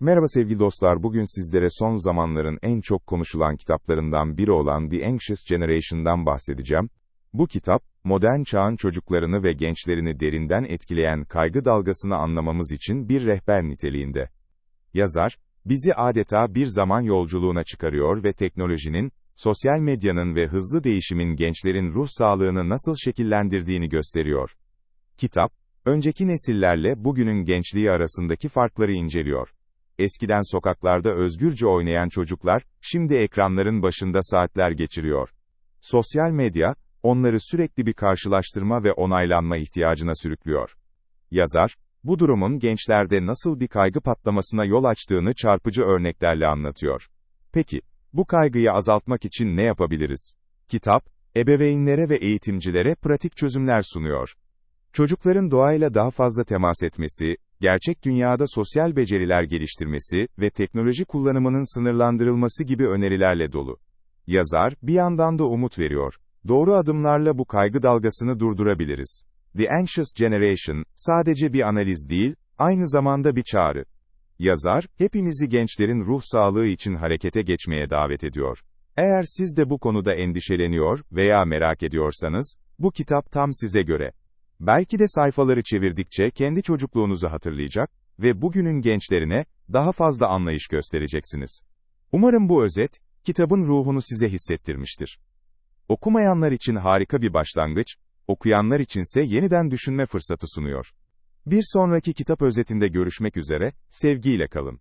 Merhaba sevgili dostlar, bugün sizlere son zamanların en çok konuşulan kitaplarından biri olan The Anxious Generation'dan bahsedeceğim. Bu kitap, modern çağın çocuklarını ve gençlerini derinden etkileyen kaygı dalgasını anlamamız için bir rehber niteliğinde. Yazar, bizi adeta bir zaman yolculuğuna çıkarıyor ve teknolojinin, sosyal medyanın ve hızlı değişimin gençlerin ruh sağlığını nasıl şekillendirdiğini gösteriyor. Kitap, önceki nesillerle bugünün gençliği arasındaki farkları inceliyor. Eskiden sokaklarda özgürce oynayan çocuklar, şimdi ekranların başında saatler geçiriyor. Sosyal medya, onları sürekli bir karşılaştırma ve onaylanma ihtiyacına sürüklüyor. Yazar, bu durumun gençlerde nasıl bir kaygı patlamasına yol açtığını çarpıcı örneklerle anlatıyor. Peki, bu kaygıyı azaltmak için ne yapabiliriz? Kitap, ebeveynlere ve eğitimcilere pratik çözümler sunuyor. Çocukların doğayla daha fazla temas etmesi, gerçek dünyada sosyal beceriler geliştirmesi ve teknoloji kullanımının sınırlandırılması gibi önerilerle dolu. Yazar, bir yandan da umut veriyor. Doğru adımlarla bu kaygı dalgasını durdurabiliriz. The Anxious Generation, sadece bir analiz değil, aynı zamanda bir çağrı. Yazar, hepimizi gençlerin ruh sağlığı için harekete geçmeye davet ediyor. Eğer siz de bu konuda endişeleniyor veya merak ediyorsanız, bu kitap tam size göre. Belki de sayfaları çevirdikçe kendi çocukluğunuzu hatırlayacak ve bugünün gençlerine daha fazla anlayış göstereceksiniz. Umarım bu özet, kitabın ruhunu size hissettirmiştir. Okumayanlar için harika bir başlangıç, okuyanlar içinse yeniden düşünme fırsatı sunuyor. Bir sonraki kitap özetinde görüşmek üzere, sevgiyle kalın.